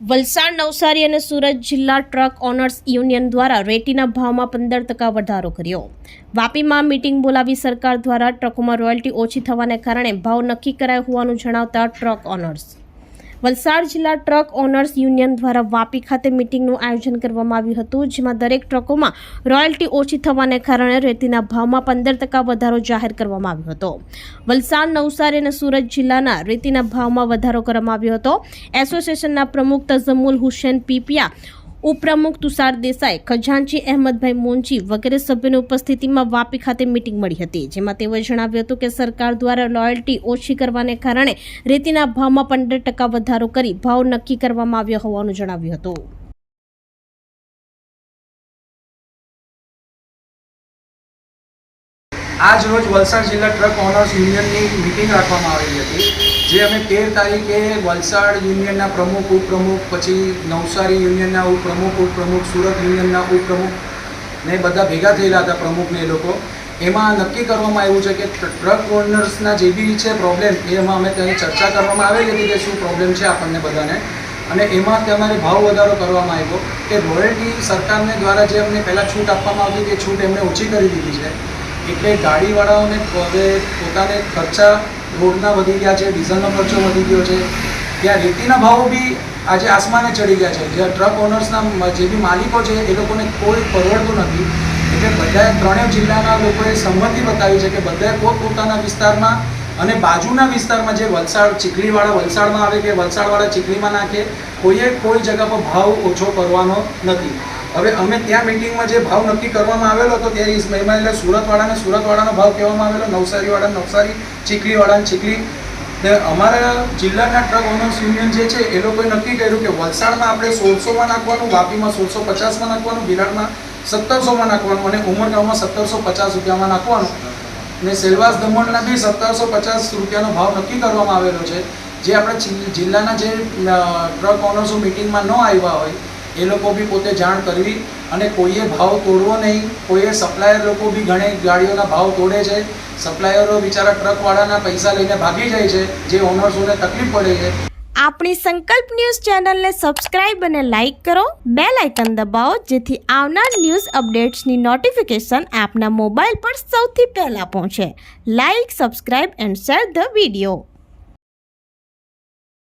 વલસાડ, નવસારી અને સુરત જિલ્લા truck owners union દ્વારા રેટીના ભાવમાં પંદર ટકા વધારો કર્યો. વાપીમાં મીટિંગ બોલાવી સરકાર દ્વારા ટ્રકોમાં રોયલ્ટી ઓછી થવાને કારણે ભાવ નક્કી કરાયો હોવાનું જણાવતા ટ્રક ઓનર્સ વલસાડ જિલ્લા ટ્રક ઓનર્સ યુનિયન દ્વારા વાપી ખાતે મિટિંગનું આયોજન કરવામાં આવ્યું હતું, જેમાં દરેક ટ્રકોમાં રોયલ્ટી ઓછી થવાને કારણે રેતીના ભાવમાં પંદર ટકા વધારો જાહેર કરવામાં આવ્યો હતો. વલસાડ, નવસારી અને સુરત જિલ્લાના રેતીના ભાવમાં વધારો કરવામાં આવ્યો હતો. એસોસિએશનના પ્રમુખ તઝમુલ હુસેન પીપિયા ઉપપ્રમુખ તુષાર દેસાઈ, ખજાનચી અહેમદભાઈ મોંચી વગેરે સભ્યોની ઉપસ્થિતિમાં વાપી ખાતે મિટિંગ મળી હતી, જેમાં તેઓએ જણાવ્યું હતું કે સરકાર દ્વારા લોયલ્ટી ઓછી કરવાને કારણે રેતીના ભાવમાં પંદર ટકા વધારો કરી ભાવ નક્કી કરવામાં આવ્યો હોવાનું જણાવ્યું હતું. આજ રોજ વલસાડ જિલ્લા ટ્રક ઓનર્સ યુનિયનની મિટિંગ રાખવામાં આવેલી હતી. જે અમે તેર તારીખે વલસાડ યુનિયનના પ્રમુખ, ઉપપ્રમુખ, પછી નવસારી યુનિયનના ઉપપ્રમુખ ઉપપ્રમુખ, સુરત યુનિયનના ઉપપ્રમુખ ને બધા ભેગા થયેલા હતા પ્રમુખને એ લોકો. એમાં નક્કી કરવામાં આવ્યું છે કે ટ્રક ઓનર્સના જે બી છે પ્રોબ્લેમ એમાં અમે ત્યાં ચર્ચા કરવામાં આવેલી હતી કે શું પ્રોબ્લેમ છે આપણને બધાને. અને એમાં તમારે ભાવ વધારો કરવામાં આવ્યો કે રોયલ્ટી સરકારને દ્વારા જે અમને પહેલાં છૂટ આપવામાં આવતી તે છૂટ એમણે ઓછી કરી દીધી છે. એટલે ગાડીવાળાઓને હવે પોતાને ખર્ચા રોડના વધી ગયા છે, ડીઝલનો ખર્ચો વધી ગયો છે. ત્યાં રેતીના ભાવો બી આજે આસમાને ચડી ગયા છે. જે ટ્રક ઓનર્સના જે બી માલિકો છે, એ લોકોને કોઈ પરવડતું નથી. એટલે બધાએ ત્રણેય જિલ્લાના લોકોએ સંમતિ બતાવી છે કે બધાએ પોતપોતાના વિસ્તારમાં અને બાજુના વિસ્તારમાં જે વલસાડ ચીખલીવાળા વલસાડમાં આવે કે વલસાડવાળા ચીખલીમાં નાખે, કોઈએ કોઈ જગ્યા પર ભાવ ઓછો કરવાનો નથી. હવે અમે ત્યાં મિટિંગમાં જે ભાવ નક્કી કરવામાં આવેલો હતો ત્યારે એમાં એટલે સુરતવાળાને સુરતવાળાનો ભાવ કહેવામાં આવેલો નવસારીવાળા નવસારી, ચીખલીવાળાને ચીખલી. ને અમારા જિલ્લાના ટ્રક ઓનર્સ યુનિયન જે છે, એ લોકોએ નક્કી કર્યું કે વલસાડમાં આપણે સોળસોમાં નાખવાનું, વાપીમાં સોળસો પચાસમાં નાખવાનું બિલાડમાં સત્તરસોમાં નાખવાનું અને ઉમરગાંવમાં સત્તરસો પચાસ રૂપિયામાં નાખવાનું. ને સેલવાસ દમણના બી સત્તરસો પચાસ રૂપિયાનો ભાવ નક્કી કરવામાં આવેલો છે. જે આપણા જિલ્લાના જે ટ્રક ઓનર્સો મિટિંગમાં ન આવ્યા હોય એ લોકો બી પોતે જાણ કરવી અને કોઈએ ભાવ તોડવો નહીં, કોઈએ સપ્લાયર લોકો બી ઘણી ગાડીઓના ભાવ તોડે છે. સપ્લાયરો બિચારા ટ્રકવાળાના પૈસા લઈને ભાગી જાય છે, જે ઓનર્સોને તકલીફ પડે છે. આપણી સંકલ્પ ન્યૂઝ ચેનલને સબસ્ક્રાઇબ અને લાઇક કરો. બે લાઇકન દબાવો, જેથી આવનાર ન્યૂઝ અપડેટ્સની નોટિફિકેશન આપના મોબાઈલ પર સૌથી પહેલાં પહોંચે. Like, subscribe and share the video.